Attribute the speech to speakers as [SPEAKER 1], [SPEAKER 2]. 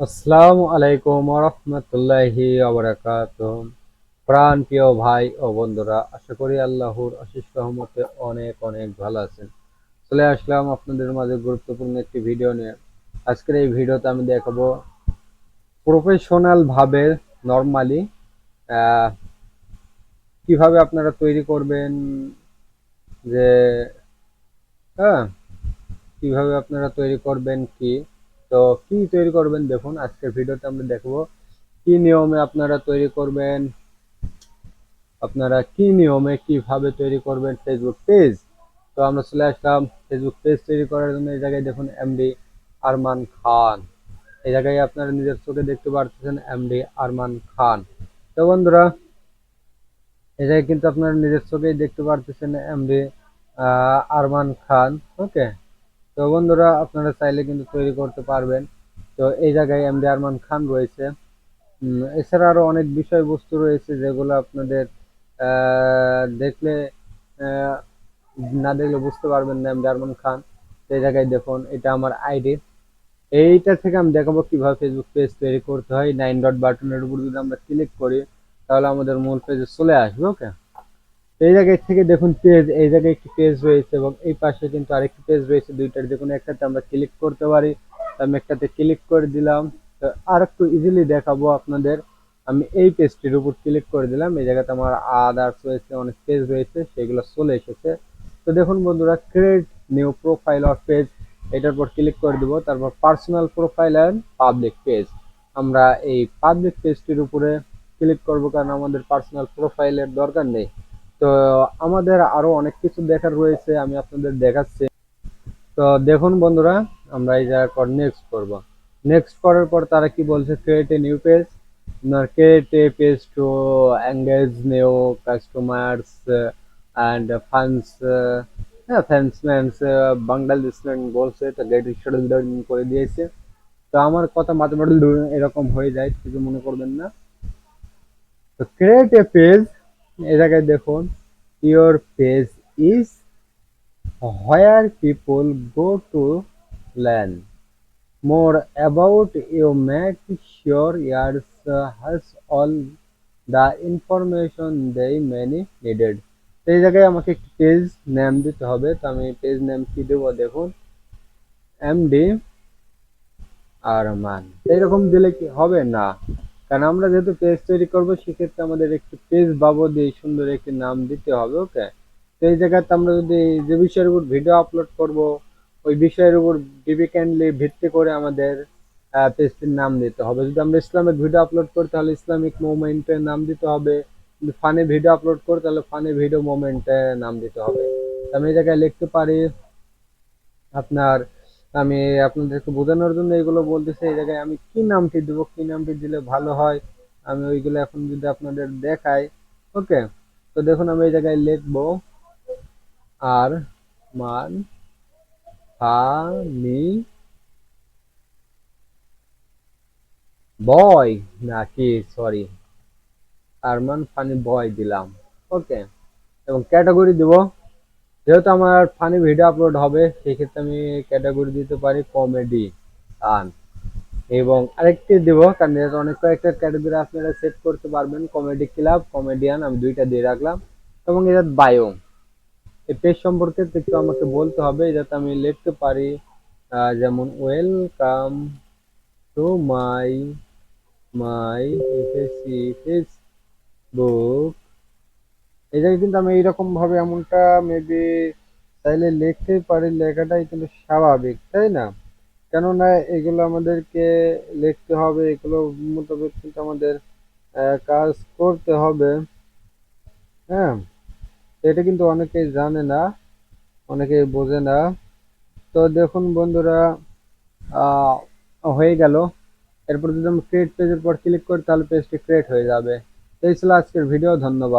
[SPEAKER 1] আসসালামু আলাইকুম রহমতুল্লাহি প্রাণ প্রিয় ভাই ও বন্ধুরা, আশা করি আল্লাহর অশেষ রহমতে অনেক অনেক ভালো আছেন। চলে আসলাম আপনাদের মাঝে গুরুত্বপূর্ণ একটি ভিডিও নিয়ে। আজকের এই ভিডিওতে আমি দেখাবো প্রফেশনাল ভাবে নর্মালি কীভাবে আপনারা তৈরি করবেন, যে হ্যাঁ কীভাবে আপনারা তৈরি করবেন কি তো কি তৈরি করবেন দেখুন, আজকের ভিডিওতে আমরা দেখব কি নিয়মে আপনারা তৈরি করবেন, আপনারা কি নিয়মে কীভাবে তৈরি করবেন ফেসবুক পেজ তো আমরা চলে আসলাম ফেসবুক পেজ তৈরি করার জন্য, এই জায়গায় দেখুন এমডি আরমান খান। এই জায়গায় আপনারা নিজের চোখে দেখতে পারতেছেন এমডি আরমান খান। তো বন্ধুরা, এই জায়গায় কিন্তু আপনারা নিজের চোখেই দেখতে পারতেছেন এমডি আরমান খান। ওকে তো বন্ধুরা, আপনারা চাইলে কিন্তু তৈরি করতে পারবেন। তো এই জায়গায় এমডি আরমান খান রয়েছে। এছাড়া আরও অনেক বিষয়বস্তু রয়েছে যেগুলো আপনাদের দেখলে না দেখলে বুঝতে পারবেন না এমডি আরমান খান। এই জায়গায় দেখুন, এটা আমার আইডি। এইটা থেকে আমি দেখাবো কীভাবে ফেসবুক পেজ তৈরি করতে হয়। নাইন ডট বাটনের উপর যদি আমরা ক্লিক করি, তাহলে আমাদের মূল পেজে চলে আসবে ওকে এই জায়গায় থেকে দেখুন পেজ এই জায়গায় একটি পেজ রয়েছে এবং এই পাশে কিন্তু আরেকটি পেজ রয়েছে, দুইটার যে কোনো একটাতে আমরা ক্লিক করতে পারি। আমি একটাতে ক্লিক করে দিলাম। তো আর একটু ইজিলি দেখাবো আপনাদের। আমি এই পেজটির উপর ক্লিক করে দিলাম। এই জায়গাতে আমার আদার্স রয়েছে, অনেক পেজ রয়েছে, সেগুলো চলে এসেছে। তো দেখুন বন্ধুরা create new profile or page এটার উপর ক্লিক করে দিব। তারপর personal profile and public page আমরা এই পাবলিক পেজটির উপরে ক্লিক করব কারণ আমাদের পার্সোনাল প্রোফাইলের দরকার নেই। তো আমাদের আরও অনেক কিছু দেখার রয়েছে, আমি আপনাদের দেখাচ্ছি। তো দেখুন বন্ধুরা, আমরা এই জায়গার পর নেক্সট করব। নেক্সট করার পর তারা কি বলছে? Create a new page create a page to engage new customers and fans হ্যাঁ ফ্যান্সম্যানস বাংলাদেশম্যান বলছে, তো গেট করে দিয়েছে। তো আমার কথা মাঝে এরকম হয়ে যায়, কিছু মনে করবেন না। তো ক্রিয়েট এ পেজ জায়গায় দেখুন your page is where people go to learn more about you make sure yours has all the information they many needed এই জায়গায় আমাকে একটি পেজ নেম দিতে হবে। তো আমি পেজ নেম কি দেবো? দেখুন এমডি আরমান এইরকম দিলে কি হবে? না। কারণ আমরা যেহেতু পেজ তৈরি করব, সেক্ষেত্রে আমাদের একটি পেজ বাবদ এই সুন্দর একটি নাম দিতে হবে ওকে তো এই জায়গাতে আমরা যদি যে বিষয়ের উপর ভিডিও আপলোড করব, ওই বিষয়ের উপর ডিপিক্যান্ডলি ভিত্তি করে আমাদের পেজটির নাম দিতে হবে। যদি আমরা ইসলামিক ভিডিও আপলোড করি, তাহলে ইসলামিক মুভমেন্টের নাম দিতে হবে। ফানি ভিডিও আপলোড করি, তাহলে ফানি ভিডিও মুভমেন্টের নাম দিতে হবে। আমি এই জায়গায় লিখতে পারি আপনার আমি আপনাদেরকে বোঝানোর জন্য এগুলো বলতেছি, এই জায়গায় আমি কি নামটি দেবো, কি নামটি দিলে ভালো হয়, আমি ওইগুলো এখন যদি আপনাদের দেখাই ওকে তো দেখুন আমি এই জায়গায় লিখব, আর মান ফানি বয়, নাকি সরি আরমান ফানি বয় দিলাম ওকে এবং ক্যাটাগরি দেবো যেহেতু আমার ফানি ভিডিও আপলোড হবে, সেক্ষেত্রে আমি ক্যাটাগরি দিতে পারি কমেডি গান। এবং আরেকটি দেব, কারণ এটা অনেক কয়েকটা ক্যাটাগরি আপনারা সেট করতে পারবেন কমেডি ক্লাব কমেডিয়ান আমি দুইটা দিয়ে রাখলাম। এবং এটা বায়ো এই পেজ সম্পর্কে একটু আমাকে বলতে হবে, যাতে আমি লিখতে পারি যেমন welcome to my my Facebook এই জায়গায় কিন্তু আমি এইরকম ভাবে এমনটা মেবি চাইলে লিখতেই পারি, লেখাটাই কিন্তু স্বাভাবিক, তাই না? কেননা এগুলো আমাদেরকে লিখতে হবে, এগুলো মোতাবেক কিন্তু আমাদের কাজ করতে হবে। হ্যাঁ এটা কিন্তু অনেকেই জানে না অনেকেই বোঝে না। তো দেখুন বন্ধুরা হয়ে গেল। এরপর যদি আমি ক্রিয়েট পেজের পর ক্লিক করি, তাহলে পেজটি ক্রিয়েট হয়ে যাবে। এই ছিল আজকের ভিডিও ধন্যবাদ।